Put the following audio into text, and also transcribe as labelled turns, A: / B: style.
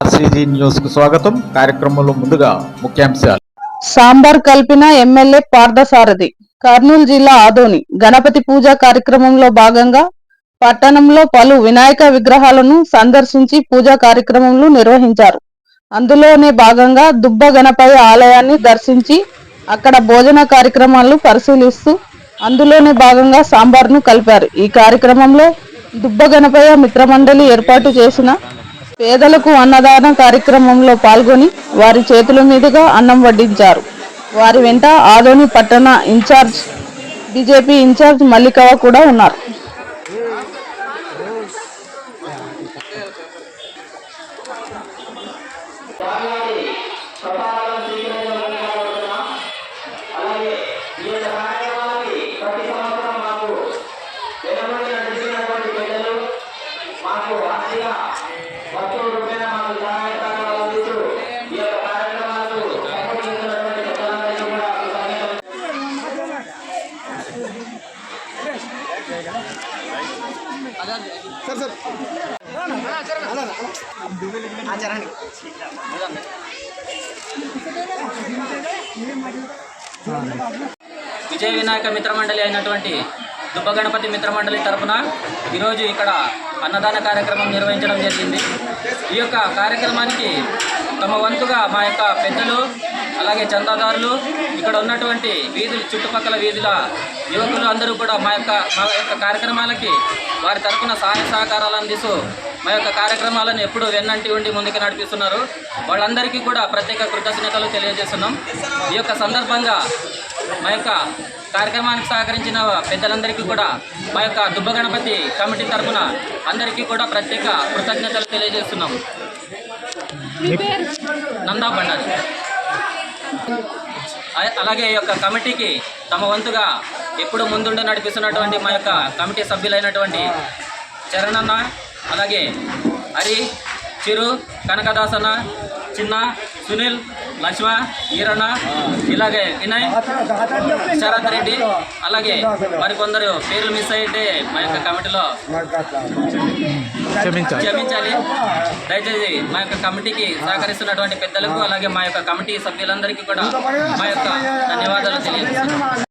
A: RCG న్యూస్కు స్వాగతం. కార్యక్రమంలో ముందుగా ముఖ్యాంశాలు.
B: సాంబార్ కల్పిన ఎమ్మెల్యే పార్థసారథి కర్నూలు జిల్లా ఆదోని గణపతి పూజ కార్యక్రమంలో భాగంగా పట్టణంలో పలు వినాయక విగ్రహాలను సందర్శించి పూజా కార్యక్రమాలు నిర్వహించారు. అందులోనే భాగంగా దుబ్బ గణపతి ఆలయాన్ని దర్శించి అక్కడ భోజన కార్యక్రమాలు పరిశీలిస్తూ అందులోనే భాగంగా సాంబార్ను కలిపారు. ఈ కార్యక్రమంలో దుబ్బ గణపయ్య మిత్రమండలి ఏర్పాటు చేసిన పేదలకు అన్నదాన కార్యక్రమంలో పాల్గొని వారి చేతుల మీదుగా అన్నం వడ్డించారు. వారి వెంట ఆదోని పట్టణ ఇన్ఛార్జ్ బీజేపీ ఇన్ఛార్జ్ మల్లికవ కూడా ఉన్నారు.
C: విజయ వినాయక మిత్రమండలి అయినటువంటి దుబ్బ గణపతి మిత్రమండలి తరపున ఈరోజు ఇక్కడ అన్నదాన కార్యక్రమం నిర్వహించడం జరిగింది. ఈ యొక్క కార్యక్రమానికి తమ వంతుగా మా యొక్క పెద్దలు అలాగే చందాదారులు ఇక్కడ ఉన్నటువంటి వీధులు చుట్టుపక్కల వీధుల యువకులు అందరూ కూడా మా యొక్క మా యొక్క కార్యక్రమాలకి వారి తరఫున సహాయ సహకారాలు అందిస్తూ మా యొక్క కార్యక్రమాలను ఎప్పుడూ వెన్నంటి ఉండి ముందుకు నడిపిస్తున్నారు. వాళ్ళందరికీ కూడా ప్రత్యేక కృతజ్ఞతలు తెలియజేస్తున్నాం. ఈ యొక్క సందర్భంగా మా యొక్క కార్యక్రమానికి సహకరించిన పెద్దలందరికీ కూడా మా యొక్క దుబ్బ గణపతి కమిటీ తరఫున అందరికీ కూడా ప్రత్యేక కృతజ్ఞతలు తెలియజేస్తున్నాం. నందా బండారి అలాగే ఈ యొక్క కమిటీకి తమ వంతుగా ఎప్పుడు ముందుండి నడిపిస్తున్నటువంటి మా యొక్క కమిటీ సభ్యులైనటువంటి చరణన్న అలాగే హరి చిరు కనకదాసన్న చిన్న సునీల్ లక్ష్మ ఈరన్న ఇలాగే వినయ్ శరత్ రెడ్డి అలాగే మరికొందరు పేర్లు మిస్ అయితే మా యొక్క కమిటీలో క్షమించాలి. దయచేసి మా యొక్క కమిటీకి సహకరిస్తున్నటువంటి పెద్దలకు అలాగే మా యొక్క కమిటీ సభ్యులందరికీ కూడా మా యొక్క ధన్యవాదాలు తెలియజేస్తున్నాం.